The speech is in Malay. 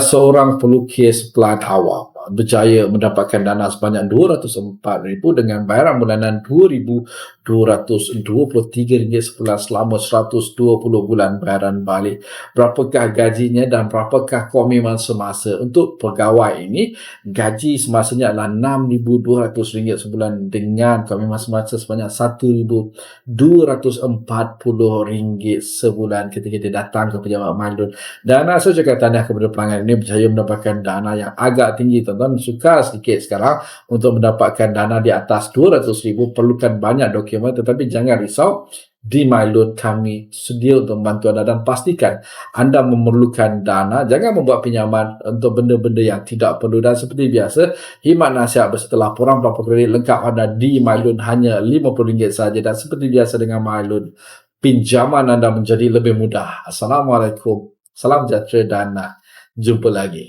seorang pelukis pelan awam berjaya mendapatkan dana sebanyak RM204,000 dengan bayaran bulanan RM2,223 sebulan selama 120 bulan bayaran balik. Berapakah gajinya dan berapakah komitmen semasa? Untuk pegawai ini, gaji semasanya adalah RM6,200 sebulan dengan komitmen semasa sebanyak RM1,240 sebulan ketika dia datang ke pejabat Mailun. Dana saya cakap tahniah kepada pelanggan ini berjaya mendapatkan dana yang agak tinggi tuan-tuan sukar sedikit sekarang untuk mendapatkan dana di atas RM200,000 perlukan banyak dokumen tetapi jangan risau. Di MyLoan kami sedia untuk membantu anda dan pastikan anda memerlukan dana. Jangan membuat pinjaman untuk benda-benda yang tidak perlu. Dan seperti biasa khidmat nasihat berserta laporan pelapor kredit lengkap anda di MyLoan hanya RM50 saja dan seperti biasa dengan MyLoan pinjaman anda menjadi lebih mudah. Assalamualaikum. Salam sejahtera dan jumpa lagi